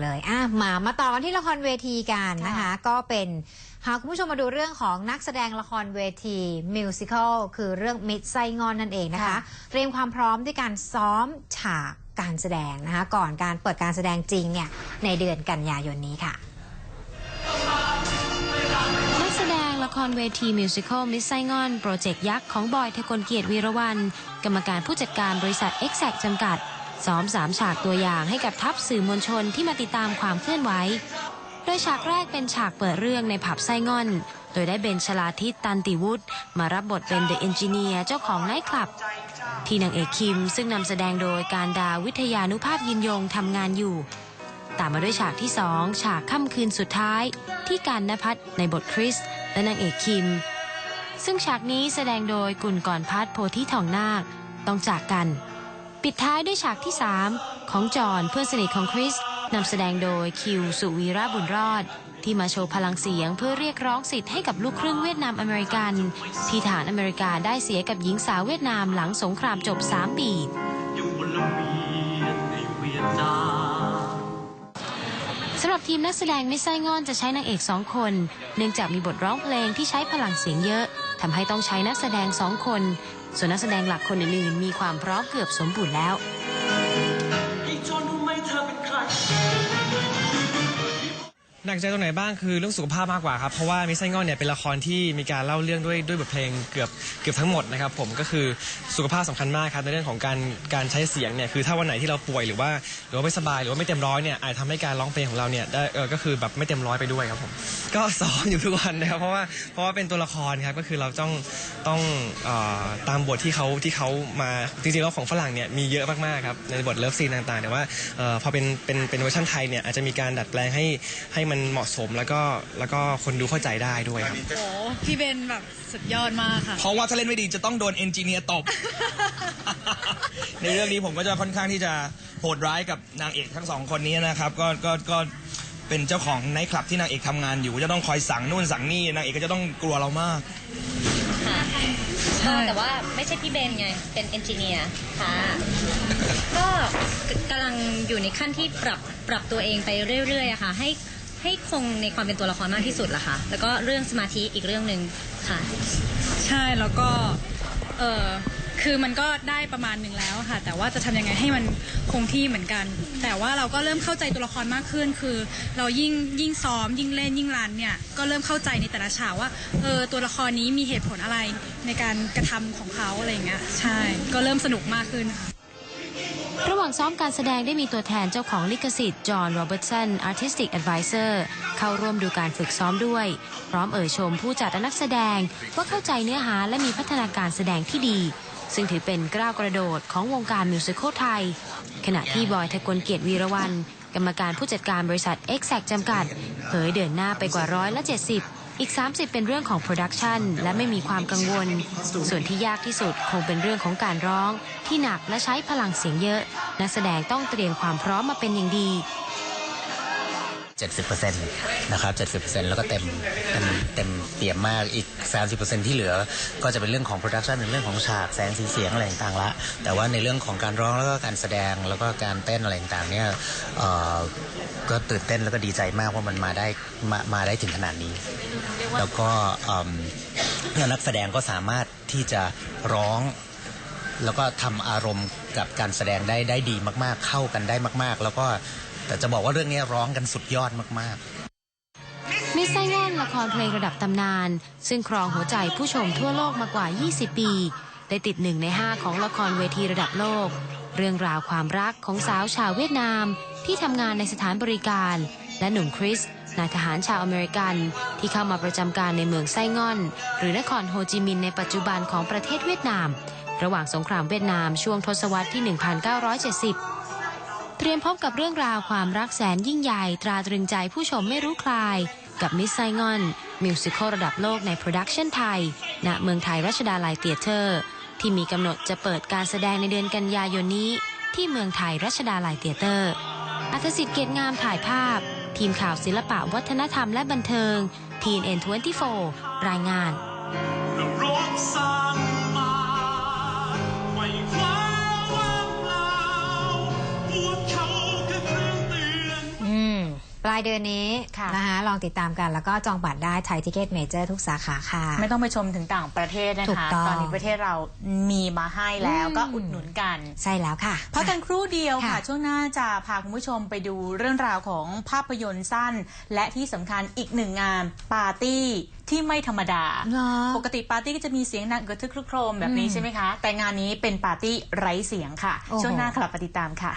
เลยอะมามาต่อกันที่ละครเวทีกันนะคะ ก็เป็นหากคุณผู้ชมมาดูเรื่องของนักแสดงละครเวทีมิวสิควลคือเรื่องมิดไซงอนนั่นเองนะคะค่ะเตรียมความพร้อมด้วยการซ้อมฉากการแสดงนะคะ ก่อนการเปิดการแสดงจริงเนี่ยในเดือนกันยายนนี้ค่ะนักแสดงละครเวทีมิวสิควลมิสไซงอน โปรเจกต์ยักษ์ของบอยเทกลเกียรติวีรวัน กรรมการผู้จัดการบริษัท e x a c t จำกัด ซ้อมสามฉากตัวอย่างให้กับทัพสื่อมวลชนที่มาติดตามความเคลื่อนไหว โดยฉากแรกเป็นฉากเปิดเรื่องในผับไซงอน โดยได้เบนชลาทิตตันติวุฒิมารับบทเป็นเดอะเอนจิเนียร์เจ้าของไนท์คลับ ที่นางเอกคิมซึ่งนำแสดงโดยการดาวิทยานุภาพยินยงทำงานอยู่ ตามมาด้วยฉากที่สองฉากค่ำคืนสุดท้าย ที่การนภัทรในบทคริสและนางเอกคิม ซึ่งฉากนี้แสดงโดยกุลกรพัฒน์โพธิทองนาคต้องจากกัน ปิดท้ายด้วยฉากที่ 3 ของจอห์นเพื่อนสนิทของคริสนำแสดงโดยคิวสุวีระบุญรอด ที่มาโชว์พลังเสียงเพื่อเรียกร้องสิทธิ์ให้กับลูกครึ่งเวียดนามอเมริกัน ที่ฐานอเมริกาได้เสียกับหญิงสาวเวียดนามหลังสงครามจบ 3 ปีอยู่บนละเวียนในเวียดนาม สำหรับทีมนักแสดงไม่ไส้งอนจะใช้นางเอกสองคน เนื่องจากมีบทร้องเพลงที่ใช้พลังเสียงเยอะทำให้ต้องใช้นักแสดงสองคน ส่วนนักแสดงหลักคนอื่นๆมีความพร้อมเกือบสมบูรณ์แล้ว หนักใจตรงไหนบ้างคือเรื่องสุขภาพมากกว่าครับเพราะว่ามิสไซงอนเนี่ยเป็นละครที่มีการเล่าเรื่องด้วยด้วยบทเพลงเกือบเกือบทั้งหมดนะครับผมก็คือสุขภาพสำคัญมากครับในเรื่องของการการใช้เสียงเนี่ยคือถ้าวันไหนที่เราป่วยหรือว่าหรือว่าไม่สบายหรือว่าไม่เต็มร้อยเนี่ยอาจทำให้การร้องเพลงของเราเนี่ยได้เออก็คือแบบไม่เต็มร้อยไปด้วยครับผมก็ซ้อมอยู่ทุกวันนะครับเพราะว่าเพราะว่าเป็นตัวละครครับก็คือเราต้องต้องเอ่อตามบทที่เขาที่เขามาจริงๆแล้วของฝรั่งเนี่ยมีเยอะมากๆครับในบทเลิฟซีนต่างๆแต่ว่าเอ่อพอเป็นเป็นเป็นเวอร์ชันไทยเนี่ยอาจจะมีการดัดแปลงให้ให้มันเหมาะสมแล้วก็แล้วก็คนดูเข้าใจได้ด้วยครับ โอ้พี่เบนแบบสุดยอดมากค่ะ เพราะว่าถ้าเล่นไม่ดีจะต้องโดนเอนจิเนียร์ตบ ในเรื่องนี้ผมก็จะค่อนข้างที่จะโหดร้ายกับนางเอกทั้งสองคนนี้นะครับ ก็ก็ก็เป็นเจ้าของไนท์คลับที่นางเอกทำงานอยู่จะต้องคอยสั่งนู่นสั่งนี่นางเอกก็จะต้องกลัวเรามากใช่ แต่ว่าไม่ใช่พี่เบนไง เป็นเอนจิเนียร์ค่ะ ก็กำลังอยู่ในขั้นที่ปรับปรับตัวเองไปเรื่อยๆอะค่ะ ให้ ให้คงในความเป็นตัวละครมากที่สุดละคะแล้วก็เรื่องสมาธิอีกเรื่องหนึ่งค่ะ ใช่แล้วก็เออคือมันก็ได้ประมาณหนึ่งแล้วค่ะ แต่ว่าจะทำยังไงให้มันคงที่เหมือนกัน แต่ว่าเราก็เริ่มเข้าใจตัวละครมากขึ้น คือ เรายิ่งยิ่งซ้อม ยิ่งเล่นยิ่งรันเนี่ยก็เริ่มเข้าใจในแต่ละฉากว่าเออตัวละครนี้มีเหตุผลอะไรในการกระทำของเขาอะไรอย่างเงี้ยใช่ก็เริ่มสนุกมากขึ้นค่ะ ระหว่างซ้อมการแสดงได้มีตัวแทนเจ้าของลิขสิทธิ์ จอห์นโรเบิร์ตสัน Artistic Advisor เซอร์เข้าร่วมดูการฝึกซ้อมด้วย พร้อมเอ่ยชมผู้จัดและนักแสดง ว่าเข้าใจเนื้อหาและมีพัฒนาการแสดงที่ดี ซึ่งถือเป็นก้าวกระโดดของวงการมิวสิควลไทย ขณะที่บอยทะกลเกียรติวีรวันกรรมการผู้จัดการบริษัท e x a c t จำกัด เผยเดินหน้าไปกว่าร้อยละ70 อีก 30 เป็นเรื่องของโปรดักชันและไม่มีความกังวล ส่วนที่ยากที่สุดคงเป็นเรื่องของการร้อง ที่หนักและใช้พลังเสียงเยอะ นักแสดงต้องเตรียมความพร้อมมาเป็นอย่างดี 70%นะครับ70%แล้วก็เต็มเต็มเต็มเปี่ยมมากอีก 30%ที่เหลือก็จะเป็นเรื่องของโปรดักชันในเรื่องของฉากแสงสีเสียงอะไรต่างๆละ แต่ว่าในเรื่องของการร้องแล้วก็การแสดงแล้วก็การเต้นอะไรต่างๆเนี่ยเอ่อก็ตื่นเต้นแล้วก็ดีใจมากว่ามันมาได้มามาได้ถึงขนาดนี้ แล้วก็นักแสดงก็สามารถที่จะร้องแล้วก็ทำอารมณ์กับการแสดงได้ได้ดีมาก ๆ เข้ากันได้มาก ๆ แล้วก็ แต่จะบอกว่าเรื่องนี้ร้องกันสุดยอดมากๆ มิสไซงอนละครเพลงระดับตำนาน ซึ่งครองหัวใจผู้ชมทั่วโลกมากว่า 20 ปี ได้ติดหนึ่งใน 5 ของละครเวทีระดับโลก เรื่องราวความรักของสาวชาวเวียดนาม ที่ทำงานในสถานบริการ และหนุ่มคริสนายทหารชาวอเมริกัน ที่เข้ามาประจำการในเมืองไซงอน หรือนครโฮจิมินห์ในปัจจุบันของประเทศเวียดนาม ระหว่างสงครามเวียดนามช่วงทศวรรษที่ 1970 ตรียมพบกับเรื่องราวความรักแสนยิ่งใหญ่ ตราตรึงใจผู้ชมไม่รู้คลาย กับมิสไซงอน มิวสิควลระดับโลกในโปรดักชันไทย ณเมืองไทยรัชดาลัยเตียเตอร์ ที่มีกำหนดจะเปิดการแสดงในเดือนกันยายนนี้ ที่เมืองไทยรัชดาลัยเตียเตอร์ อัธสิทธิ์เกียรติงามถ่ายภาพ ทีมข่าวศิลปะวัฒนธรรมและบันเทิง TNN24 รายงาน ปลายเดือนนี้ค่ะ นะคะลองติดตามกันแล้วก็จองบัตรได้ไทยทิเก็ตเมเจอร์ทุกสาขาค่ะ ไม่ต้องไปชมถึงต่างประเทศนะถูกคะ ต้องตอนนี้ประเทศเรามีมาให้แล้วอืม ก็อุดหนุนกันใช่แล้วค่ะ พักกันครู่เดียวค่ะ ค่ะ ช่วงหน้าจะพาคุณผู้ชมไปดูเรื่องราวของภาพยนตร์สั้น และที่สำคัญอีกหนึ่งงานปาร์ตี้ที่ไม่ธรรมดาเหรอปกติปาร์ตี้ก็จะมีเสียงดังกระทึกครึกโครมแบบนี้อืมใช่ไหมคะ แต่งานนี้เป็นปาร์ตี้ไร้เสียงค่ะ โอ้โห ช่วงหน้ากลับมาติดตามค่ะ